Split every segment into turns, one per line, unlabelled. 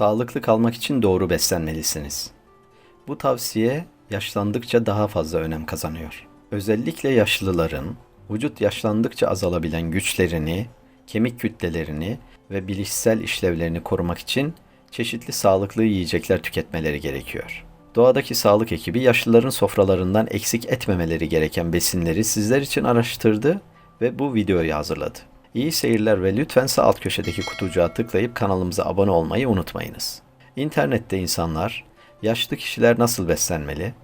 Sağlıklı kalmak için doğru beslenmelisiniz. Bu tavsiye yaşlandıkça daha fazla önem kazanıyor. Özellikle yaşlıların vücut yaşlandıkça azalabilen güçlerini, kemik kütlelerini ve bilişsel işlevlerini korumak için çeşitli sağlıklı yiyecekler tüketmeleri gerekiyor. Doğadaki sağlık ekibi yaşlıların sofralarından eksik etmemeleri gereken besinleri sizler için araştırdı ve bu videoyu hazırladı. İyi seyirler ve lütfen sağ alt köşedeki kutucuğa tıklayıp kanalımıza abone olmayı unutmayınız. İnternette insanlar yaşlı kişiler nasıl beslenmeli,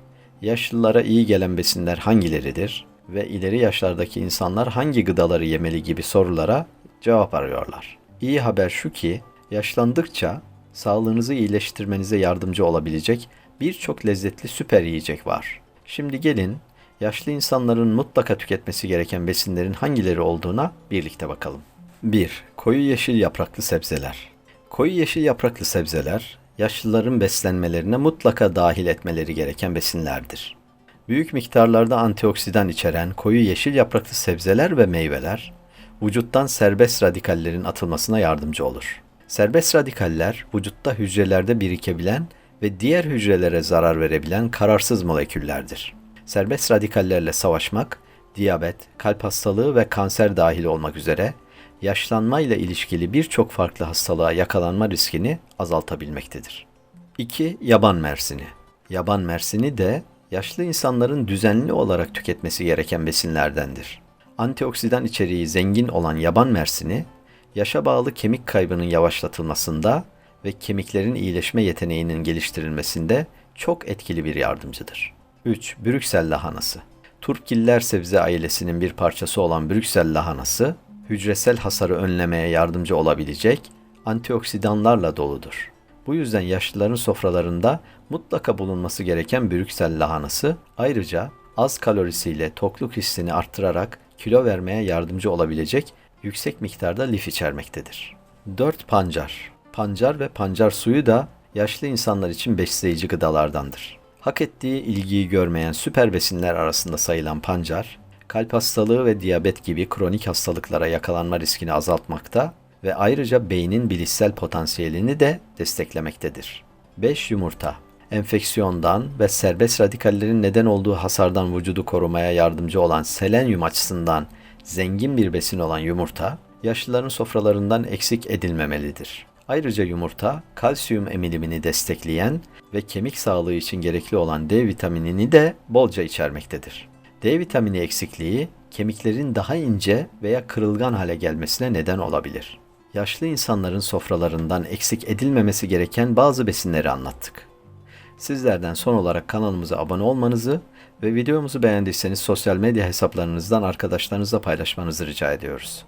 yaşlılara iyi gelen besinler hangileridir ve ileri yaşlardaki insanlar hangi gıdaları yemeli gibi sorulara cevap arıyorlar. İyi haber şu ki yaşlandıkça sağlığınızı iyileştirmenize yardımcı olabilecek birçok lezzetli süper yiyecek var. Şimdi gelin yaşlı insanların mutlaka tüketmesi gereken besinlerin hangileri olduğuna birlikte bakalım. 1. Koyu yeşil yapraklı sebzeler. Koyu yeşil yapraklı sebzeler yaşlıların beslenmelerine mutlaka dahil etmeleri gereken besinlerdir. Büyük miktarlarda antioksidan içeren koyu yeşil yapraklı sebzeler ve meyveler vücuttan serbest radikallerin atılmasına yardımcı olur. Serbest radikaller vücutta hücrelerde birikebilen ve diğer hücrelere zarar verebilen kararsız moleküllerdir. Serbest radikallerle savaşmak, diyabet, kalp hastalığı ve kanser dahil olmak üzere yaşlanma ile ilişkili birçok farklı hastalığa yakalanma riskini azaltabilmektedir. 2. Yaban mersini. Yaban mersini de yaşlı insanların düzenli olarak tüketmesi gereken besinlerdendir. Antioksidan içeriği zengin olan yaban mersini, yaşa bağlı kemik kaybının yavaşlatılmasında ve kemiklerin iyileşme yeteneğinin geliştirilmesinde çok etkili bir yardımcıdır. 3. Brüksel lahanası. Turpgiller sebze ailesinin bir parçası olan Brüksel lahanası, hücresel hasarı önlemeye yardımcı olabilecek antioksidanlarla doludur. Bu yüzden yaşlıların sofralarında mutlaka bulunması gereken Brüksel lahanası ayrıca az kalorisiyle tokluk hissini arttırarak kilo vermeye yardımcı olabilecek yüksek miktarda lif içermektedir. 4. Pancar. Pancar ve pancar suyu da yaşlı insanlar için besleyici gıdalardandır. Hak ettiği ilgiyi görmeyen süper besinler arasında sayılan pancar, kalp hastalığı ve diyabet gibi kronik hastalıklara yakalanma riskini azaltmakta ve ayrıca beynin bilişsel potansiyelini de desteklemektedir. 5. Yumurta Enfeksiyondan ve serbest radikallerin neden olduğu hasardan vücudu korumaya yardımcı olan selenyum açısından zengin bir besin olan yumurta, yaşlıların sofralarından eksik edilmemelidir. Ayrıca yumurta, kalsiyum emilimini destekleyen ve kemik sağlığı için gerekli olan D vitaminini de bolca içermektedir. D vitamini eksikliği kemiklerin daha ince veya kırılgan hale gelmesine neden olabilir. Yaşlı insanların sofralarından eksik edilmemesi gereken bazı besinleri anlattık. Sizlerden son olarak kanalımıza abone olmanızı ve videomuzu beğendiyseniz sosyal medya hesaplarınızdan arkadaşlarınızla paylaşmanızı rica ediyoruz.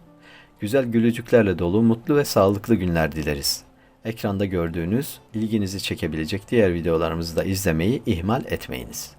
Güzel gülücüklerle dolu mutlu ve sağlıklı günler dileriz. Ekranda gördüğünüz ilginizi çekebilecek diğer videolarımızı da izlemeyi ihmal etmeyiniz.